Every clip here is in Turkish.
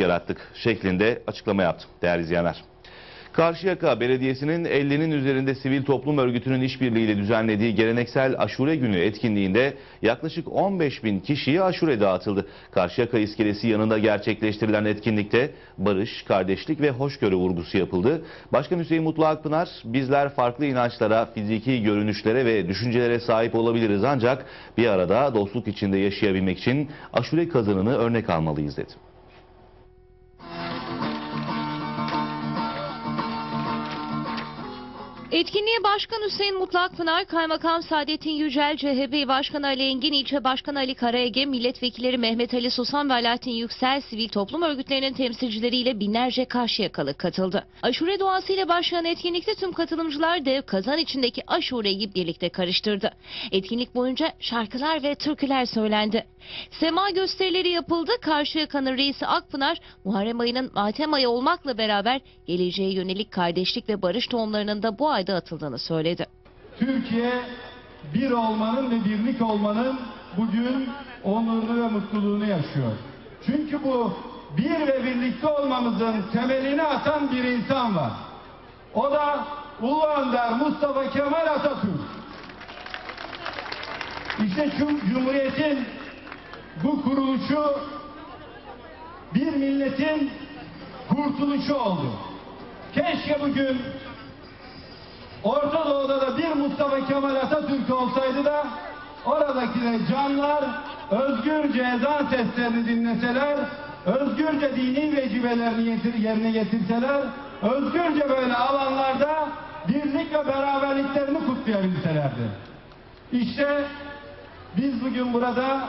yarattık şeklinde açıklama yaptı değerli izleyenler. Karşıyaka Belediyesi'nin 50'nin üzerinde sivil toplum örgütünün işbirliğiyle düzenlediği geleneksel aşure günü etkinliğinde yaklaşık 15 bin kişiye aşure dağıtıldı. Karşıyaka iskelesi yanında gerçekleştirilen etkinlikte barış, kardeşlik ve hoşgörü vurgusu yapıldı. Başkan Hüseyin Mutlu Akpınar, bizler farklı inançlara, fiziki görünüşlere ve düşüncelere sahip olabiliriz ancak bir arada dostluk içinde yaşayabilmek için aşure kazanını örnek almalıyız dedi. Etkinliğe Başkan Hüseyin Mutlak Pınar, Kaymakam Saadettin Yücel, CHP Başkanı Ali Engin, İlçe Başkanı Ali Karaege, Milletvekilleri Mehmet Ali Susam ve Alaaddin Yüksel, sivil toplum örgütlerinin temsilcileriyle binlerce Karşıyakalı katıldı. Aşure duasıyla başlayan etkinlikte tüm katılımcılar dev kazan içindeki aşureyi birlikte karıştırdı. Etkinlik boyunca şarkılar ve türküler söylendi. Sema gösterileri yapıldı. Karşıyaka'nın reisi Akpınar, Muharrem ayının matem ayı olmakla beraber geleceğe yönelik kardeşlik ve barış tohumlarının da bu ayda atıldığını söyledi. Türkiye bir olmanın ve birlik olmanın bugün onurunu ve mutluluğunu yaşıyor. Çünkü bu bir ve birlikte olmamızın temelini atan bir insan var. O da Ulu Önder Mustafa Kemal Atatürk. İşte Cumhuriyet'in bu kuruluşu bir milletin kurtuluşu oldu. Keşke bugün Orta Doğu'da da bir Mustafa Kemal Atatürk olsaydı da oradaki de canlar özgürce ezan seslerini dinleseler, özgürce dini vecibelerini yerine getirseler, özgürce böyle alanlarda birlik ve beraberliklerini kutlayabilselerdi. İşte biz bugün burada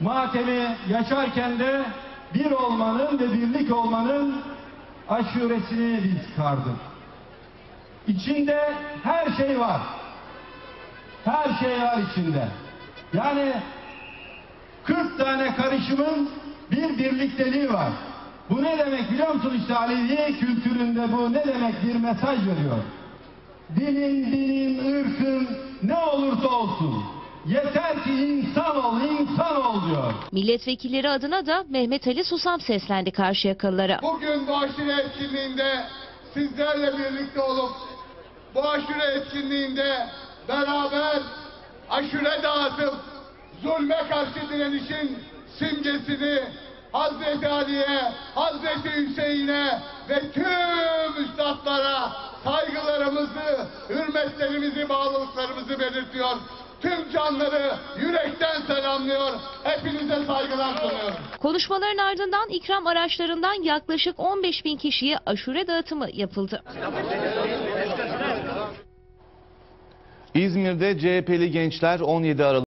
matemi yaşarken de bir olmanın ve birlik olmanın aşuresini biz kardık. İçinde her şey var. Her şey var içinde. Yani 40 tane karışımın bir birlikteliği var. Bu ne demek biliyor musun işte Alevi kültüründe bu ne demek bir mesaj veriyor. Dinin, dinin, ırkın ne olursa olsun. Yeter ki insan ol, insan ol diyor. Milletvekilleri adına da Mehmet Ali Susam seslendi Karşıyakalılara. Bugün bu aşure etkinliğinde sizlerle birlikte olup bu aşure etkinliğinde beraber aşure dağıtıp zulme karşı direnişin simgesini Hazreti Ali'ye, Hazreti Hüseyin'e ve tüm üstadlara saygılarımızı, hürmetlerimizi, bağlılıklarımızı belirtiyor. Tüm canları yürekten selamlıyor. Hepinize saygılar sunuyorum. Konuşmaların ardından ikram araçlarından yaklaşık 15 bin kişiye aşure dağıtımı yapıldı. İzmir'de CHP'li gençler 17 Aralık